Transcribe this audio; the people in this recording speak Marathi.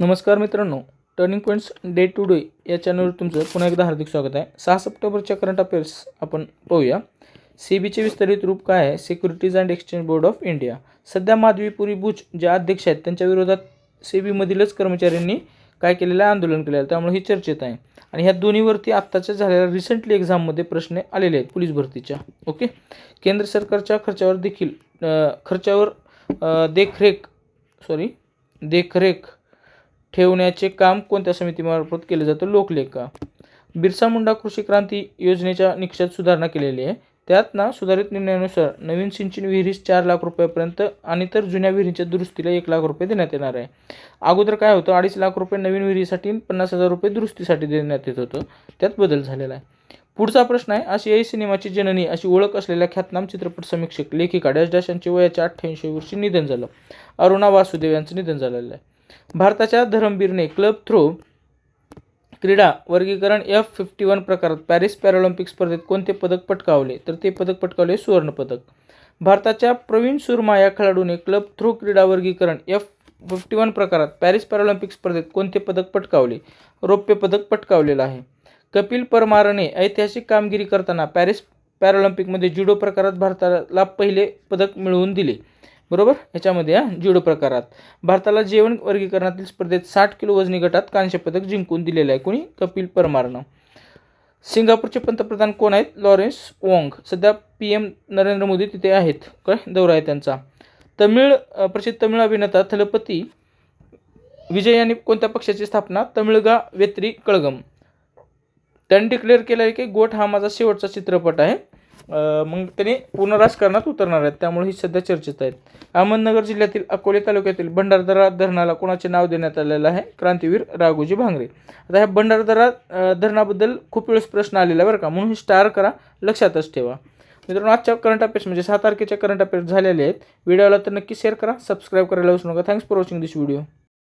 नमस्कार मित्रांनो turning points day to day या चॅनलवर तुमचं पुन्हा एकदा हार्दिक स्वागत आहे. सहा सप्टेंबरच्या करंट अफेअर्स आपण पाहूया. सी बीचे विस्तारित रूप काय आहे? Securities and exchange board of India सध्या माधवीपुरी बुच ज्या अध्यक्ष आहेत त्यांच्या विरोधात सी बीमधीलच कर्मचाऱ्यांनी काय केलेलं आहे? आंदोलन केलेलं आहे. त्यामुळे ही चर्चेत आहे. आणि ह्या दोन्हीवरती आत्ताच्या झालेल्या रिसेंटली एक्झाममध्ये प्रश्न आलेले आहेत पोलीस भरतीच्या. ओके केंद्र सरकारच्या खर्चावर देखील खर्चावर देखरेख सॉरी देखरेख ठेवण्याचे काम कोणत्या समितीमार्फत केलं जातं? लोकलेखा. बिरसा मुंडा कृषी क्रांती योजनेच्या निकषात सुधारणा केलेली आहे. त्यात ना सुधारित निर्णयानुसार नवीन सिंचन विहिरीस चार लाख रुपयापर्यंत आणि तर जुन्या विहिरींच्या दुरुस्तीला एक लाख रुपये देण्यात येणार आहे. अगोदर काय होतं? अडीच लाख रुपये नवीन विहिरीसाठी पन्नास हजार रुपये दुरुस्तीसाठी देण्यात येत होतं. त्यात बदल झालेला आहे. पुढचा प्रश्न आहे आशियाई सिनेमाची जननी अशी ओळख असलेल्या ख्यातनाम चित्रपट समीक्षक लेखिका डॅश डॅश यांचे वयाच्या अठ्ठ्याऐंशी वर्षी निधन झालं. अरुणा वासुदेव यांचं निधन झालेलं आहे. भारताच्या धरमबीरने क्लब थ्रो क्रीडा वर्गीकरण एफ फिफ्टी वन प्रकारात पॅरिस पॅरालिम्पिक स्पर्धेत कोणते पदक पटकावले? तर ते पदक पटकावले सुवर्णपदक भारताच्या प्रवीण सुरमा या खेळाडूने क्लब थ्रो क्रीडा वर्गीकरण एफ फिफ्टी वन प्रकारात पॅरिस पॅरालिम्पिक स्पर्धेत कोणते पदक पटकावले? रौप्य पदक पटकावलेलं आहे. कपिल परमारने ऐतिहासिक कामगिरी करताना पॅरिस पॅरालिम्पिकमध्ये जुडो प्रकारात भारताला पहिले पदक मिळवून दिले. बरोबर? याच्यामध्ये हा जुडो प्रकारात. भारताला जेवण वर्गीकरणातील स्पर्धेत साठ किलो वजनी गटात कांस्य पदक जिंकून दिलेलं आहे. कोणी? कपिल परमारनं. सिंगापूरचे पंतप्रधान कोण आहेत? Lawrence Wong. सध्या पी एम नरेंद्र मोदी तिथे आहेत. काय? दौरा आहे त्यांचा. तमिळ प्रसिद्ध तमिळ अभिनेता थलपती विजय यांनी कोणत्या पक्षाची स्थापना? तमिळगा वेत्री कळगम. त्यांनी डिक्लेअर केलं आहे की गोट हा माझा शेवटचा चित्रपट आहे. मग त्यांनी पूर्ण राजकारणात उतरणार आहेत. त्यामुळे ही सध्या चर्चेत आहेत. अहमदनगर जिल्ह्यातील अकोले तालुक्यातील भंडारदरा धरणाला कोणाचे नाव देण्यात आलेलं आहे? क्रांतीवीर राघोजी भांगरे. आता ह्या भंडारदरा धरणाबद्दल खूप वेळेस प्रश्न आलेला बरं का. म्हणून हे स्टार करा लक्षातच ठेवा. मित्रांनो आजच्या करंट अफेअर्स म्हणजे सहा तारखेच्या करंट अफेअर्स झालेले आहेत. व्हिडिओला तर नक्की शेअर करा सबस्क्राईब करायला विसरू नका. Thanks for watching this video